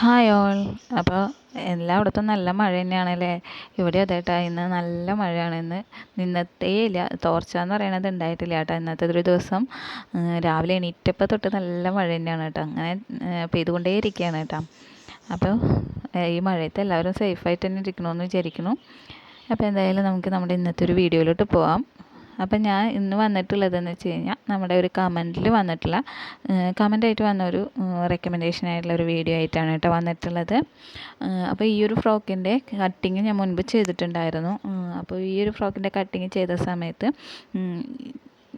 Hi all അപ്പോൾ എല്ലായിടത്തും നല്ല മഴ തന്നെയാണല്ലേ? ഇവിടെ അതെ കേട്ടോ ഇന്ന് നല്ല മഴയാണ്. ഇന്ന് നിന്നത്തേ ഇല്ല. തോർച്ച എന്ന് പറയണത് ഉണ്ടായിട്ടില്ല കേട്ടോ ഇന്നത്തെ ഒരു ദിവസം രാവിലെ എണീറ്റപ്പോൾ തൊട്ട് നല്ല മഴ തന്നെയാണ് കേട്ടോ അങ്ങനെ പെയ്തുകൊണ്ടേ ഇരിക്കുകയാണ് കേട്ടോ അപ്പോൾ ഈ മഴയത്ത് എല്ലാവരും സേഫായിട്ട് തന്നെ ഇരിക്കണമെന്ന് വിചാരിക്കുന്നു. അപ്പോൾ എന്തായാലും നമുക്ക് നമ്മുടെ ഇന്നത്തെ ഒരു വീഡിയോയിലോട്ട് പോവാം. അപ്പം ഞാൻ ഇന്ന് വന്നിട്ടുള്ളതെന്ന് വെച്ച് കഴിഞ്ഞാൽ നമ്മുടെ ഒരു കമന്റിൽ വന്നിട്ടുള്ള കമന്റായിട്ട് വന്ന ഒരു റെക്കമെൻഡേഷൻ ആയിട്ടുള്ള ഒരു വീഡിയോ ആയിട്ടാണ് കേട്ടോ വന്നിട്ടുള്ളത്. അപ്പോൾ ഈ ഒരു ഫ്രോക്കിന്റെ കട്ടിങ് ഞാൻ മുൻപ് ചെയ്തിട്ടുണ്ടായിരുന്നു. അപ്പോൾ ഈ ഒരു ഫ്രോക്കിന്റെ കട്ടിങ് ചെയ്ത സമയത്ത്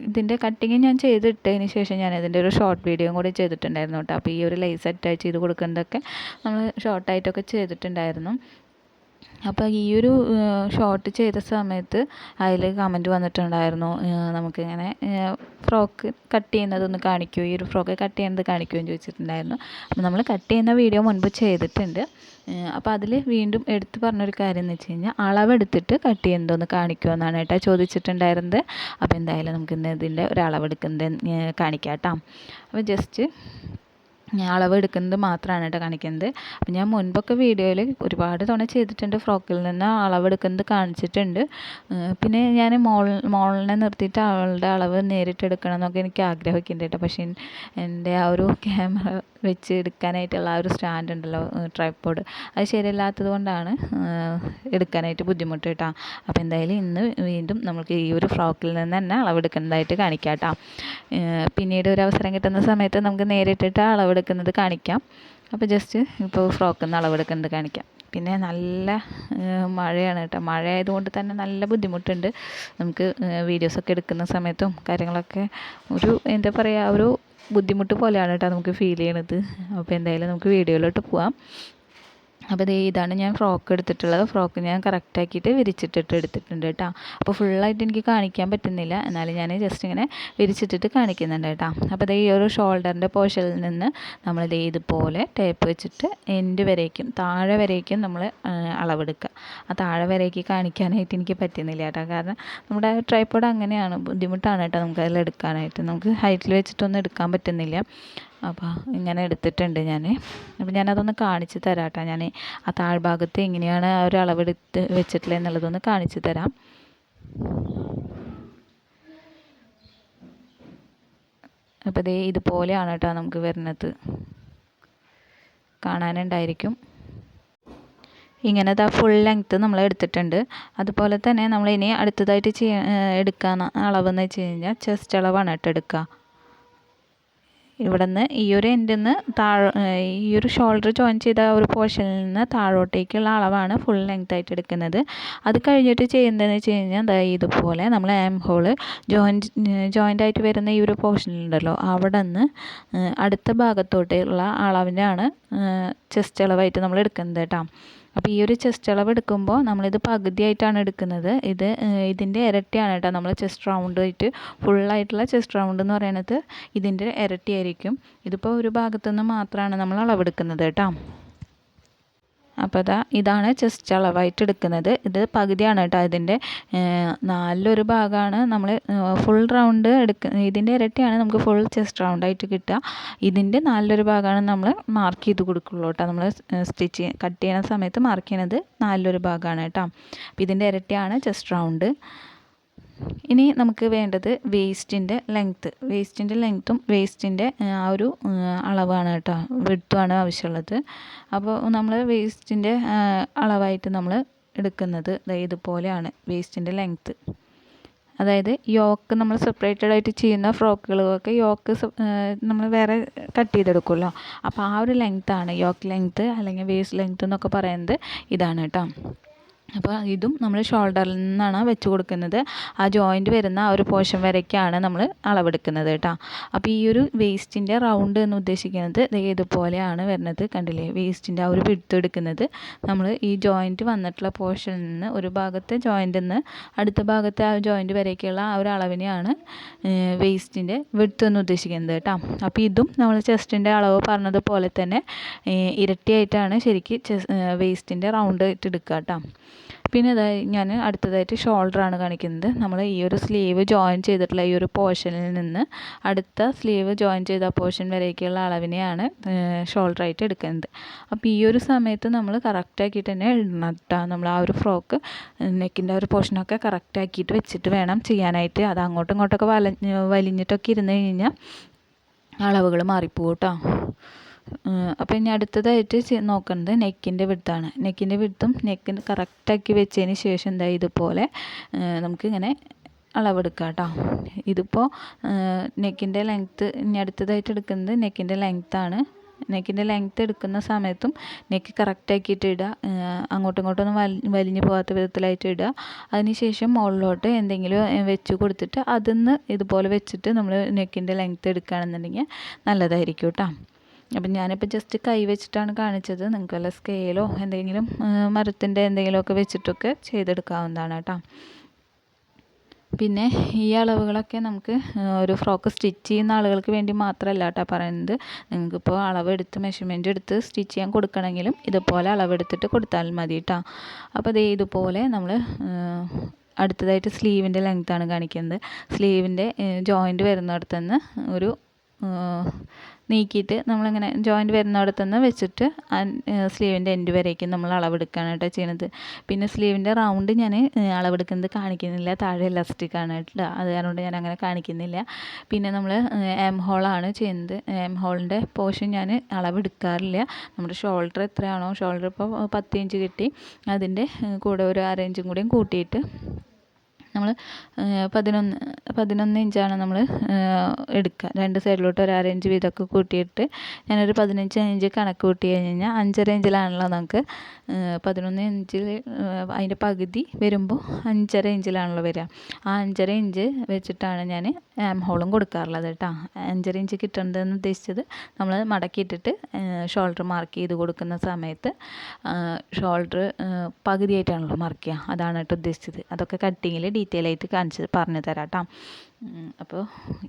ഇതിന്റെ കട്ടിങ് ഞാൻ ചെയ്തിട്ടതിന് ശേഷം ഞാൻ ഇതിന്റെ ഒരു ഷോർട്ട് വീഡിയോയും കൂടി ചെയ്തിട്ടുണ്ടായിരുന്നു കേട്ടോ. അപ്പോൾ ഈ ഒരു ലൈസ് അറ്റാച്ച് ചെയ്ത് കൊടുക്കുന്നതൊക്കെ നമ്മൾ ഷോർട്ടായിട്ടൊക്കെ ചെയ്തിട്ടുണ്ടായിരുന്നു. അപ്പോൾ ഈ ഒരു ഷോർട്ട് ചെയ്ത സമയത്ത് അതിൽ കമന്റ് വന്നിട്ടുണ്ടായിരുന്നു. നമുക്കിങ്ങനെ ഫ്രോക്ക് കട്ട് ചെയ്യുന്നതൊന്ന് കാണിക്കൂ ഈ ഒരു ഫ്രോക്ക് കട്ട് ചെയ്യുന്നത് കാണിക്കൂ എന്ന് ചോദിച്ചിട്ടുണ്ടായിരുന്നു. അപ്പോൾ നമ്മൾ കട്ട് ചെയ്യുന്ന വീഡിയോ മുൻപ് ചെയ്തിട്ടുണ്ട്. അപ്പോൾ അതിൽ വീണ്ടും എടുത്ത് പറഞ്ഞൊരു കാര്യം എന്ന് വെച്ച് കഴിഞ്ഞാൽ അളവെടുത്തിട്ട് കട്ട് ചെയ്യുന്നതൊന്ന് കാണിക്കുമോ എന്നാണ് ചോദിച്ചിട്ടുണ്ടായിരുന്നത്. അപ്പോൾ എന്തായാലും നമുക്ക് ഇന്ന് ഇതിന്റെ ഒരു കാണിക്കാം കേട്ടോ അപ്പോൾ ജസ്റ്റ് ഞാൻ അളവെടുക്കുന്നത് മാത്രമാണ് കേട്ടോ കാണിക്കുന്നത്. അപ്പം ഞാൻ മുൻപൊക്കെ വീഡിയോയിൽ ഒരുപാട് തവണ ചെയ്തിട്ടുണ്ട്. ഫ്രോക്കിൽ നിന്ന് അളവെടുക്കുന്നത് കാണിച്ചിട്ടുണ്ട്. പിന്നെ ഞാൻ മോൾ മോളിനെ നിർത്തിയിട്ട് അവളുടെ അളവ് നേരിട്ട് എടുക്കണം എന്നൊക്കെ എനിക്ക് ആഗ്രഹമൊക്കെ ഉണ്ട് കേട്ടോ. പക്ഷേ എന്റെ ആ ഒരു ക്യാമറ വെച്ച് എടുക്കാനായിട്ടുള്ള ആ ഒരു സ്റ്റാൻഡ് ഉണ്ടല്ലോ ട്രൈപ്പോഡ് അത് ശരിയല്ലാത്തത് കൊണ്ടാണ് എടുക്കാനായിട്ട് ബുദ്ധിമുട്ട് കേട്ടോ അപ്പോൾ എന്തായാലും ഇന്ന് വീണ്ടും നമുക്ക് ഈ ഒരു ഫ്രോക്കിൽ നിന്ന് തന്നെ അളവെടുക്കുന്നതായിട്ട് കാണിക്കാം കേട്ടോ പിന്നീട് ഒരു അവസരം കിട്ടുന്ന സമയത്ത് നമുക്ക് നേരിട്ടിട്ട് അളവെടുക്കുന്നത് കാണിക്കാം. അപ്പോൾ ജസ്റ്റ് ഇപ്പോൾ ഫ്രോക്കിൽ നിന്ന് അളവെടുക്കുന്നത് കാണിക്കാം. പിന്നെ നല്ല മഴയാണ് കേട്ടോ. മഴ ആയതുകൊണ്ട് തന്നെ നല്ല ബുദ്ധിമുട്ടുണ്ട്. നമുക്ക് വീഡിയോസൊക്കെ എടുക്കുന്ന സമയത്തും കാര്യങ്ങളൊക്കെ ഒരു എന്താ പറയുക ഒരു ബുദ്ധിമുട്ട് പോലെയാണ് കേട്ടോ നമുക്ക് ഫീൽ ചെയ്യണത്. അപ്പോൾ എന്തായാലും നമുക്ക് വീഡിയോയിലോട്ട് പോവാം. അപ്പോൾ ദേ ഇതാണ് ഞാൻ ഫ്രോക്ക് എടുത്തിട്ടുള്ളത്. ഫ്രോക്ക് ഞാൻ കറക്റ്റാക്കിയിട്ട് വിരിച്ചിട്ടിട്ട് എടുത്തിട്ടുണ്ട് കേട്ടോ. അപ്പോൾ ഫുള്ളായിട്ട് എനിക്ക് കാണിക്കാൻ പറ്റുന്നില്ല. എന്നാലും ഞാൻ ജസ്റ്റ് ഇങ്ങനെ വിരിച്ചിട്ടിട്ട് കാണിക്കുന്നുണ്ട് കേട്ടോ. അപ്പോൾ ദേ ഈ ഒരു ഷോൾഡറിന്റെ പോർഷനിൽ നിന്ന് നമ്മൾ ദേ ഇതുപോലെ ടേപ്പ് വെച്ചിട്ട് എൻഡ് വരേക്കും താഴെ വരേക്കും നമ്മൾ അളവെടുക്കുക. ആ താഴെ വരേക്ക് കാണിക്കാനായിട്ട് എനിക്ക് പറ്റുന്നില്ല കേട്ടോ. കാരണം നമ്മുടെ ട്രൈപ്പോഡ് അങ്ങനെയാണ് ബുദ്ധിമുട്ടാണ് കേട്ടോ നമുക്ക് അതിൽ എടുക്കാനായിട്ട്. നമുക്ക് ഹൈറ്റിൽ വെച്ചിട്ടൊന്നും എടുക്കാൻ പറ്റുന്നില്ല. അപ്പോൾ ഇങ്ങനെ എടുത്തിട്ടുണ്ട് ഞാൻ അപ്പോൾ ഞാനതൊന്ന് കാണിച്ച് തരാം കേട്ടോ ഞാൻ ആ താഴ്ഭാഗത്ത് എങ്ങനെയാണ് ആ ഒരു അളവെടുത്ത് വെച്ചിട്ടുള്ളത് എന്നുള്ളതൊന്ന് കാണിച്ച് തരാം. അപ്പോൾ ഇതേ ഇതുപോലെയാണ് കേട്ടോ നമുക്ക് വരുന്നത്. കാണാനുണ്ടായിരിക്കും. ഇങ്ങനെ ഇതാ ഫുൾ ലെങ്ത്ത് നമ്മൾ എടുത്തിട്ടുണ്ട്. അതുപോലെ തന്നെ നമ്മൾ ഇനി അടുത്തതായിട്ട് ചെയ്യാൻ എടുക്കാൻ അളവെന്ന് വെച്ച് കഴിഞ്ഞാൽ ചെസ്റ്റ് അളവാണ് കേട്ടോ എടുക്കുക ഇവിടെ നിന്ന് ഈ ഒരു എൻഡിൽ നിന്ന് താഴെ ഈ ഒരു ഷോൾഡർ ജോയിൻ ചെയ്ത ഒരു പോർഷനിൽ നിന്ന് താഴോട്ടേക്കുള്ള അളവാണ് ഫുൾ ലെങ്ത് ആയിട്ട് എടുക്കുന്നത്. അത് കഴിഞ്ഞിട്ട് ചെയ്യുന്നതെന്ന് വെച്ച് കഴിഞ്ഞാൽ ദാ ഇതുപോലെ നമ്മൾ ആം ഹോൾ ജോയിന്റ് ജോയിന്റ് ആയിട്ട് വരുന്ന ഈ ഒരു പോർഷനിലുണ്ടല്ലോ അവിടെ നിന്ന് അടുത്ത ഭാഗത്തോട്ടുള്ള അളവിനാണ് ചെസ്റ്റ് അളവായിട്ട് നമ്മൾ എടുക്കുന്നത് കേട്ടോ. അപ്പോൾ ഈ ഒരു ചെസ്റ്റ് അളവ് എടുക്കുമ്പോൾ നമ്മളിത് പകുതിയായിട്ടാണ് എടുക്കുന്നത്. ഇത് ഇതിന്റെ ഇരട്ടിയാണ് കേട്ടോ. നമ്മൾ ചെസ്റ്റ് റൗണ്ട് ആയിട്ട് ഫുള്ളായിട്ടുള്ള ചെസ്റ്റ് റൗണ്ട് എന്ന് പറയുന്നത് ഇതിന്റെ ഇരട്ടിയായിരിക്കും ഇതിപ്പോൾ ഒരു ഭാഗത്തുനിന്ന് മാത്രമാണ് നമ്മൾ അളവെടുക്കുന്നത് കേട്ടോ. അപ്പോൾ അതാ ഇതാണ് ചെസ്റ്റ് അളവായിട്ട് എടുക്കുന്നത്. ഇത് പകുതിയാണ് കേട്ടോ ഇതിന്റെ നാലിലൊരു ഭാഗമാണ് നമ്മൾ ഫുൾ റൗണ്ട് എടുക്ക ഇതിന്റെ ഇരട്ടിയാണ് നമുക്ക് ഫുൾ ചെസ്റ്റ് റൗണ്ടായിട്ട് കിട്ടുക. ഇതിന്റെ നാലിലൊരു ഭാഗമാണ് നമ്മൾ മാർക്ക് ചെയ്ത് കൊടുക്കുള്ളൂ കേട്ടോ. നമ്മൾ സ്റ്റിച്ച് കട്ട് ചെയ്യുന്ന സമയത്ത് മാർക്ക് ചെയ്യണത് നാലിലൊരു ഭാഗമാണ് കേട്ടോ. അപ്പോൾ ഇതിന്റെ ഇരട്ടിയാണ് ചെസ്റ്റ് റൗണ്ട് ഇനി നമുക്ക് വേണ്ടത് വേസ്റ്റിന്റെ ലെങ്ത്ത് വേസ്റ്റിന്റെ ലെങ്ത്തും വേസ്റ്റിന്റെ ആ ഒരു അളവാണ് കേട്ടോ. വിടുത്തുമാണ് ആവശ്യമുള്ളത്. അപ്പോൾ നമ്മൾ വേസ്റ്റിന്റെ അളവായിട്ട് നമ്മൾ എടുക്കുന്നത്. ഇതുപോലെയാണ് വേസ്റ്റിന്റെ ലെങ്ത്ത് അതായത് യോക്ക് നമ്മൾ സെപ്പറേറ്റഡ് ആയിട്ട് ചെയ്യുന്ന ഫ്രോക്കുകളൊക്കെ യോക്ക് നമ്മൾ വേറെ കട്ട് ചെയ്തെടുക്കുമല്ലോ. അപ്പോൾ ആ ഒരു ലെങ്ത്താണ് യോക്ക് ലെങ്ത്ത് അല്ലെങ്കിൽ വേസ്റ്റ് ലെങ്ത്ത് എന്നൊക്കെ പറയുന്നത് ഇതാണ് കേട്ടോ. അപ്പോൾ ഇതും നമ്മൾ ഷോൾഡറിൽ നിന്നാണ് വെച്ച് കൊടുക്കുന്നത്. ആ ജോയിന്റ് വരുന്ന ആ ഒരു പോർഷൻ വരയ്ക്കാണ് നമ്മൾ അളവെടുക്കുന്നത് കേട്ടോ. അപ്പോൾ ഈ ഒരു വേസ്റ്റിന്റെ റൗണ്ട് എന്ന് ഉദ്ദേശിക്കുന്നത് ഇതുപോലെയാണ് വരുന്നത് കണ്ടില്ലേ? വേസ്റ്റിന്റെ ആ ഒരു പിടുത്തം എടുക്കുന്നത്. നമ്മൾ ഈ ജോയിന്റ് വന്നിട്ടുള്ള പോർഷനിൽ നിന്ന് ഒരു ഭാഗത്തെ ജോയിന്റിൽ നിന്ന് അടുത്ത ഭാഗത്തെ ആ ജോയിന്റ് വരയ്ക്കുള്ള ആ ഒരു അളവിനെയാണ് വേസ്റ്റിന്റെ വിടുത്ത് എന്ന് ഉദ്ദേശിക്കുന്നത് കേട്ടോ. അപ്പോൾ ഇതും നമ്മൾ ചെസ്റ്റിന്റെ അളവ് പറഞ്ഞതുപോലെ തന്നെ ഇരട്ടിയായിട്ടാണ് ശരിക്കും ചെസ് വേസ്റ്റിന്റെ റൗണ്ട് ആയിട്ട് എടുക്കുക കേട്ടോ. പിന്നെ ഇതായി ഞാൻ അടുത്തതായിട്ട് ഷോൾഡറാണ് കാണിക്കുന്നത്. നമ്മൾ ഈ ഒരു സ്ലീവ് ജോയിൻ ചെയ്തിട്ടുള്ള ഈ ഒരു പോർഷനിൽ നിന്ന് അടുത്ത സ്ലീവ് ജോയിൻ ചെയ്ത പോർഷൻ വരേക്കുള്ള അളവിനെയാണ് ഷോൾഡറായിട്ട് എടുക്കുന്നത്. അപ്പോൾ ഈ ഒരു സമയത്ത് നമ്മൾ കറക്റ്റാക്കിയിട്ട് തന്നെ ഇടണം കേട്ടോ നമ്മൾ ആ ഒരു ഫ്രോക്ക് നെക്കിന്റെ ഒരു പോർഷനൊക്കെ കറക്റ്റാക്കിയിട്ട് വെച്ചിട്ട് വേണം ചെയ്യാനായിട്ട്. അത് അങ്ങോട്ടും ഇങ്ങോട്ടൊക്കെ വലഞ്ഞ് വലിഞ്ഞിട്ടൊക്കെ ഇരുന്ന് കഴിഞ്ഞാൽ അളവുകൾ മാറിപ്പോകും കേട്ടോ അപ്പോൾ ഇനി അടുത്തതായിട്ട് നോക്കുന്നത് നെക്കിന്റെ വിടുത്താണ്. നെക്കിന്റെ വിടുത്തും നെക്കിന് കറക്റ്റാക്കി വെച്ചതിന് ശേഷം എന്താ ഇതുപോലെ നമുക്കിങ്ങനെ അളവെടുക്കാം കേട്ടോ ഇതിപ്പോൾ നെക്കിന്റെ ലെങ്ത്ത് ഇനി അടുത്തതായിട്ട് എടുക്കുന്നത് നെക്കിന്റെ ലെങ്ത്താണ് നെക്കിന്റെ ലെങ്ത്ത് എടുക്കുന്ന സമയത്തും നെക്ക് കറക്റ്റാക്കിയിട്ട് ഇടുക അങ്ങോട്ടും ഇങ്ങോട്ടും ഒന്നും വലിഞ്ഞു പോകാത്ത വിധത്തിലായിട്ട് ഇടുക. അതിന് ശേഷം മുകളിലോട്ട് എന്തെങ്കിലും വെച്ച് കൊടുത്തിട്ട് അതിന്ന് ഇതുപോലെ വെച്ചിട്ട് നമ്മൾ നെക്കിന്റെ ലെങ്ത്ത് എടുക്കുകയാണെന്നുണ്ടെങ്കിൽ നല്ലതായിരിക്കും കേട്ടോ. അപ്പം ഞാനിപ്പോൾ ജസ്റ്റ് കൈ വെച്ചിട്ടാണ് കാണിച്ചത്. നിങ്ങൾക്ക് വല്ല സ്കെയിലോ എന്തെങ്കിലും മരത്തിന്റെ എന്തെങ്കിലുമൊക്കെ വെച്ചിട്ടൊക്കെ ചെയ്തെടുക്കാവുന്നതാണ് കേട്ടോ. പിന്നെ ഈ അളവുകളൊക്കെ നമുക്ക് ഒരു ഫ്രോക്ക് സ്റ്റിച്ച് ചെയ്യുന്ന ആളുകൾക്ക് വേണ്ടി മാത്രമല്ല കേട്ടോ പറയുന്നത്. നിങ്ങൾക്കിപ്പോൾ അളവെടുത്ത് മെഷർമെന്റ് എടുത്ത് സ്റ്റിച്ച് ചെയ്യാൻ കൊടുക്കണമെങ്കിലും ഇതുപോലെ അളവെടുത്തിട്ട് കൊടുത്താൽ മതി കേട്ടോ. അപ്പോൾ അതേ ഇതുപോലെ നമ്മൾ അടുത്തതായിട്ട് സ്ലീവിന്റെ ലെങ്ത്താണ് കാണിക്കുന്നത്. സ്ലീവിന്റെ ജോയിന്റ് വരുന്നിടത്തുനിന്ന് ഒരു നീക്കിയിട്ട് നമ്മളിങ്ങനെ ജോയിന്റ് വരുന്നിടത്തു നിന്ന് വെച്ചിട്ട് സ്ലീവിന്റെ എൻഡ് വരേക്കും നമ്മൾ അളവെടുക്കുകയാണ് കേട്ടോ ചെയ്യണത്. പിന്നെ സ്ലീവിന്റെ റൗണ്ട് ഞാൻ അളവെടുക്കുന്നത് കാണിക്കുന്നില്ല. താഴെ ഇലാസ്റ്റിക്കാണ് കേട്ടോ. അത് കാരണം ഞാൻ അങ്ങനെ കാണിക്കുന്നില്ല. പിന്നെ നമ്മൾ എം ഹോളാണ് ചെയ്യുന്നത്. എം ഹോളിന്റെ പോർഷൻ ഞാൻ അളവെടുക്കാറില്ല. നമ്മുടെ ഷോൾഡർ എത്രയാണോ ഷോൾഡർ ഇപ്പോൾ പത്ത് ഇഞ്ച് കിട്ടി. അതിന്റെ കൂടെ ഒരു അര ഇഞ്ചും കൂടിയും കൂട്ടിയിട്ട് നമ്മൾ പതിനൊന്ന് പതിനൊന്ന് ഇഞ്ചാണ് നമ്മൾ എടുക്കുക രണ്ട് സൈഡിലോട്ട് ഒരു അര ഇഞ്ച് വീതമൊക്കെ കൂട്ടിയിട്ട് ഞാനൊരു പതിനഞ്ച് ഇഞ്ച് കണക്ക് കൂട്ടി കഴിഞ്ഞ് കഴിഞ്ഞാൽ അഞ്ചര ഇഞ്ചിലാണല്ലോ നമുക്ക് പതിനൊന്ന് ഇഞ്ചിൽ അതിന്റെ പകുതി വരുമ്പോൾ അഞ്ചര ഇഞ്ചിലാണല്ലോ വരിക. ആ അഞ്ചര ഇഞ്ച് വെച്ചിട്ടാണ് ഞാൻ ആം ഹോളും കൊടുക്കാറുള്ളത് കേട്ടോ. അഞ്ചര ഇഞ്ച് കിട്ടേണ്ടതെന്ന് ഉദ്ദേശിച്ചത് നമ്മൾ മടക്കിയിട്ടിട്ട് ഷോൾഡർ മാർക്ക് ചെയ്ത് കൊടുക്കുന്ന സമയത്ത് ഷോൾഡർ പകുതിയായിട്ടാണല്ലോ മാർക്ക് ചെയ്യുക. അതാണ് കേട്ടോ ഉദ്ദേശിച്ചത്. അതൊക്കെ കട്ടിങ്ങിൽ ഡീറ്റെയിൽ ആയിട്ട് കാണിച്ച് പറഞ്ഞു തരാം കേട്ടോ അപ്പോൾ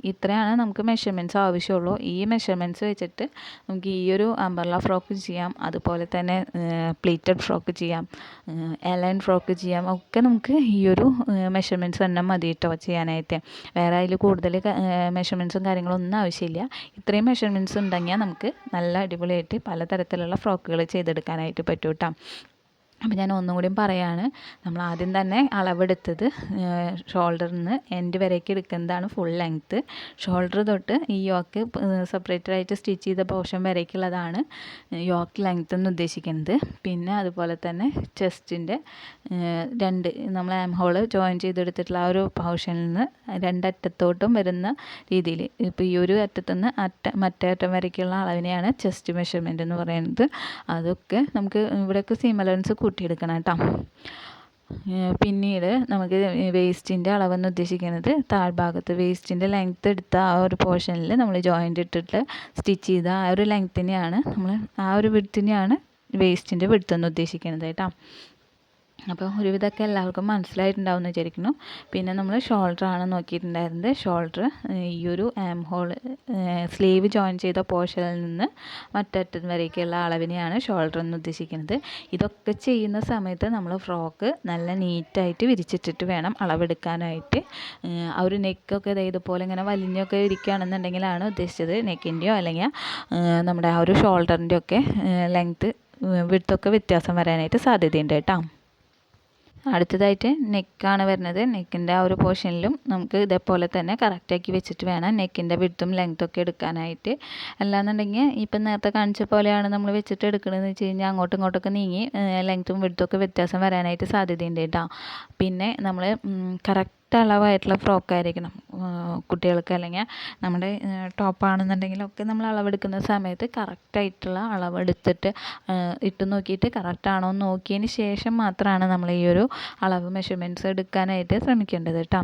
ഇത്രയാണ് നമുക്ക് മെഷർമെന്റ്സ് ആവശ്യമുള്ളൂ. ഈ മെഷർമെന്റ്സ് വെച്ചിട്ട് നമുക്ക് ഈ ഒരു അംബർല ഫ്രോക്ക് ചെയ്യാം. അതുപോലെ തന്നെ പ്ലേറ്റഡ് ഫ്രോക്ക് ചെയ്യാം. എലൈൻ ഫ്രോക്ക് ചെയ്യാം. ഒക്കെ നമുക്ക് ഈ ഒരു മെഷർമെന്റ്സ് തന്നെ മതി കേട്ടോ ചെയ്യാനായിട്ട്. വേറെ അതിൽ കൂടുതൽ മെഷർമെന്റ്സും കാര്യങ്ങളൊന്നും ആവശ്യമില്ല. ഇത്രയും മെഷർമെന്റ്സ് ഉണ്ടെങ്കിൽ നമുക്ക് നല്ല അടിപൊളിയായിട്ട് പലതരത്തിലുള്ള ഫ്രോക്കുകൾ ചെയ്തെടുക്കാനായിട്ട് പറ്റും കേട്ടോ അപ്പോൾ ഞാൻ ഒന്നും കൂടിയും പറയാണ്. നമ്മൾ ആദ്യം തന്നെ അളവെടുത്തത് ഷോൾഡറിൽ നിന്ന് എൻഡ് വരേക്ക് എടുക്കുന്നതാണ് ഫുൾ ലെങ്ത്ത് ഷോൾഡർ തൊട്ട് ഈ യോക്ക് സെപ്പറേറ്റർ ആയിട്ട് സ്റ്റിച്ച് ചെയ്ത പോർഷൻ വരേക്കുള്ളതാണ് യോക്ക് ലെങ്ത്ത് എന്ന് ഉദ്ദേശിക്കുന്നത്. പിന്നെ അതുപോലെ തന്നെ ചെസ്റ്റിന്റെ രണ്ട് നമ്മൾ ആം ഹോൾ ജോയിൻ ചെയ്തെടുത്തിട്ടുള്ള ആ ഒരു പോർഷനിൽ നിന്ന് രണ്ടറ്റത്തോട്ടും വരുന്ന രീതിയിൽ. ഇപ്പോൾ ഈ ഒരു അറ്റത്തു നിന്ന് അറ്റ മറ്റേ അറ്റം വരയ്ക്കുള്ള അളവിനെയാണ് ചെസ്റ്റ് മെഷർമെന്റ് എന്ന് പറയുന്നത്. അതൊക്കെ നമുക്ക് ഇവിടെയൊക്കെ സീം അലവൻസ് കൂട്ടിയെടുക്കണം കേട്ടോ. പിന്നീട് നമുക്ക് വേസ്റ്റിന്റെ അളവെന്ന് ഉദ്ദേശിക്കുന്നത് താഴ്ഭാഗത്ത് വേസ്റ്റിന്റെ ലെങ്ത്ത് എടുത്ത ആ ഒരു പോർഷനിൽ നമ്മൾ ജോയിന്റ് ഇട്ടിട്ട് സ്റ്റിച്ച് ചെയ്ത ആ ഒരു ലെങ്ത്തിനെയാണ് നമ്മൾ ആ ഒരു വിഡ്ത്തിനെയാണ് വേസ്റ്റിന്റെ വിഡ്ത്ത് ഉദ്ദേശിക്കുന്നത് കേട്ടോ. അപ്പോൾ ഒരുവിധമൊക്കെ എല്ലാവർക്കും മനസ്സിലായിട്ടുണ്ടാവും എന്ന് വിചാരിക്കുന്നു. പിന്നെ നമ്മൾ ഷോൾഡർ ആണ് നോക്കിയിട്ടുണ്ടായിരുന്നത്. ഷോൾഡർ ഈ ഒരു ആം ഹോൾ സ്ലീവ് ജോയിൻ ചെയ്ത പോർഷനിൽ നിന്ന് മറ്ററ്റം വരേക്കുള്ള അളവിനെയാണ് ഷോൾഡർ എന്ന് ഉദ്ദേശിക്കുന്നത്. ഇതൊക്കെ ചെയ്യുന്ന സമയത്ത് നമ്മൾ ഫ്രോക്ക് നല്ല നീറ്റായിട്ട് വിരിച്ചിട്ടിട്ട് വേണം അളവെടുക്കാനായിട്ട്. ആ ഒരു നെക്കൊക്കെ ഇതുപോലെ ഇങ്ങനെ വലിഞ്ഞൊക്കെ ഇരിക്കുകയാണെന്നുണ്ടെങ്കിലാണ് ഉദ്ദേശിച്ചത്. നെക്കിന്റെയോ അല്ലെങ്കിൽ നമ്മുടെ ആ ഒരു ഷോൾഡറിന്റെയൊക്കെ ലെങ്ത്ത് വിടുത്തൊക്കെ വ്യത്യാസം വരാനായിട്ട് സാധ്യതയുണ്ട് കേട്ടോ. അടുത്തതായിട്ട് നെക്കാണ് വരുന്നത്. നെക്കിന്റെ ആ ഒരു പോർഷനിലും നമുക്ക് ഇതേപോലെ തന്നെ കറക്റ്റാക്കി വെച്ചിട്ട് വേണം നെക്കിന്റെ വിടുത്തും ലെങ്ത്തൊക്കെ എടുക്കാനായിട്ട്. അല്ലാന്നുണ്ടെങ്കിൽ ഇപ്പം നേരത്തെ കാണിച്ച പോലെയാണ് നമ്മൾ വെച്ചിട്ട് എടുക്കണമെന്ന് വെച്ച് കഴിഞ്ഞാൽ അങ്ങോട്ടും ഇങ്ങോട്ടൊക്കെ നീങ്ങി ലെങ്ത്തും വിടുത്തും ഒക്കെ വ്യത്യാസം വരാനായിട്ട് സാധ്യതയുണ്ട് കേട്ടോ. പിന്നെ നമ്മൾ കറക്റ്റ് കറക്റ്റ് അളവായിട്ടുള്ള ഫ്രോക്കായിരിക്കണം കുട്ടികൾക്ക് അല്ലെങ്കിൽ നമ്മുടെ ടോപ്പാണെന്നുണ്ടെങ്കിലൊക്കെ നമ്മൾ അളവെടുക്കുന്ന സമയത്ത് കറക്റ്റായിട്ടുള്ള അളവെടുത്തിട്ട് ഇട്ട് നോക്കിയിട്ട് കറക്റ്റാണോ എന്ന് നോക്കിയതിന് ശേഷം മാത്രമാണ് നമ്മൾ ഈ ഒരു അളവ് മെഷർമെന്റ്സ് എടുക്കാനായിട്ട് ശ്രമിക്കേണ്ടത് കേട്ടോ.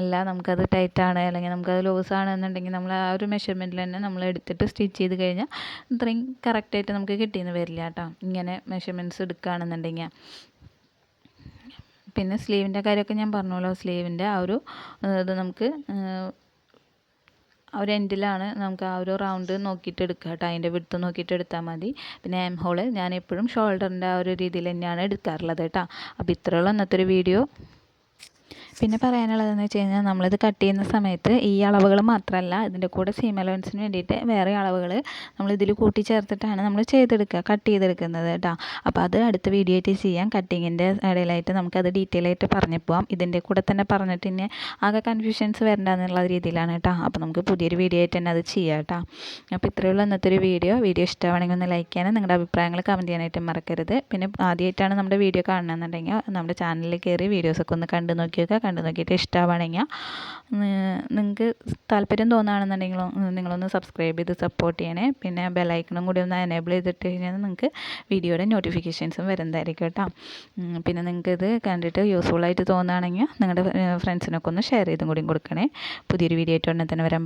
അല്ല നമുക്കത് ടൈറ്റാണ് അല്ലെങ്കിൽ നമുക്കത് ലൂസാണ് എന്നുണ്ടെങ്കിൽ നമ്മൾ ആ ഒരു മെഷർമെന്റിൽ തന്നെ നമ്മൾ എടുത്തിട്ട് സ്റ്റിച്ച് ചെയ്ത് കഴിഞ്ഞാൽ ഇത്രയും കറക്റ്റായിട്ട് നമുക്ക് കിട്ടിയെന്ന് വരില്ല കേട്ടോ. ഇങ്ങനെ മെഷർമെന്റ്സ് എടുക്കുകയാണെന്നുണ്ടെങ്കിൽ. പിന്നെ സ്ലീവിന്റെ കാര്യമൊക്കെ ഞാൻ പറഞ്ഞല്ലോ. സ്ലീവിന്റെ ആ ഒരു ഇത് നമുക്ക് ആ ഒരു എൻഡിലാണ് നമുക്ക് ആ ഒരു റൗണ്ട് നോക്കിയിട്ട് എടുക്കുക കേട്ടോ. അതിന്റെ വിടുത്ത് നോക്കിയിട്ട് എടുത്താൽ മതി. പിന്നെ എം ഹോൾ ഞാൻ എപ്പോഴും ഷോൾഡറിന്റെ ആ ഒരു രീതിയിൽ തന്നെയാണ് എടുക്കാറുള്ളത് കേട്ടോ. അപ്പോൾ ഇത്രയുള്ള ഇന്നത്തെ ഒരു വീഡിയോ പിന്നെ പറയാനുള്ളതെന്ന് വെച്ച് കഴിഞ്ഞാൽ നമ്മളിത് കട്ട് ചെയ്യുന്ന സമയത്ത് ഈ അളവുകൾ മാത്രമല്ല ഇതിന്റെ കൂടെ സീം അലവൻസിന് വേണ്ടിയിട്ട് വേറെ അളവുകൾ നമ്മൾ ഇതിൽ കൂട്ടി ചേർത്തിട്ടാണ് നമ്മൾ ചെയ്തെടുക്കുക കട്ട് ചെയ്തെടുക്കുന്നത് കേട്ടോ അപ്പോൾ അത് അടുത്ത വീഡിയോ ആയിട്ട് ചെയ്യാം. കട്ടിങ്ങിന്റെ ഇടയിലായിട്ട് നമുക്കത് ഡീറ്റെയിൽ ആയിട്ട് പറഞ്ഞു പോവാം. ഇതിന്റെ കൂടെ തന്നെ പറഞ്ഞിട്ട് ഇനി ആകെ കൺഫ്യൂഷൻസ് വരേണ്ട എന്നുള്ള രീതിയിലാണ് കേട്ടോ അപ്പോൾ നമുക്ക് പുതിയൊരു വീഡിയോ ആയിട്ട് തന്നെ അത് ചെയ്യാം കേട്ടോ അപ്പോൾ ഇത്രയുള്ള ഇന്നത്തെ ഒരു വീഡിയോ വീഡിയോ ഇഷ്ടമാണെങ്കിൽ ഒന്ന് ലൈക്ക് ചെയ്യാനും നിങ്ങളുടെ അഭിപ്രായങ്ങൾ കമന്റ് ചെയ്യാനായിട്ട് മറക്കരുത്. പിന്നെ ആദ്യമായിട്ടാണ് നമ്മുടെ വീഡിയോ കാണണമെന്നുണ്ടെങ്കിൽ നമ്മുടെ ചാനലിൽ കയറി വീഡിയോസൊക്കെ ഒന്ന് കണ്ടു നോക്കിയൊക്കെ കണ്ടു നോക്കിയിട്ട് ഇഷ്ടമാണെങ്കിൽ നിങ്ങൾക്ക് താല്പര്യം തോന്നുകയാണെന്നുണ്ടെങ്കിൽ നിങ്ങളൊന്ന് സബ്സ്ക്രൈബ് ചെയ്ത് സപ്പോർട്ട് ചെയ്യണേ. പിന്നെ ബെല്ലൈക്കണും കൂടി ഒന്ന് എനേബിൾ ചെയ്തിട്ട് കഴിഞ്ഞാൽ നിങ്ങൾക്ക് വീഡിയോയുടെ നോട്ടിഫിക്കേഷൻസും വരുന്നതായിരിക്കും കേട്ടോ. പിന്നെ നിങ്ങൾക്ക് ഇത് കണ്ടിട്ട് യൂസ്ഫുൾ ആയിട്ട് തോന്നുകയാണെങ്കിൽ നിങ്ങളുടെ ഫ്രണ്ട്സിനൊക്കെ ഒന്ന് ഷെയർ ചെയ്തും കൂടി കൊടുക്കണേ. പുതിയൊരു വീഡിയോ ആയിട്ട് ഉടനെ തന്നെ വരാൻ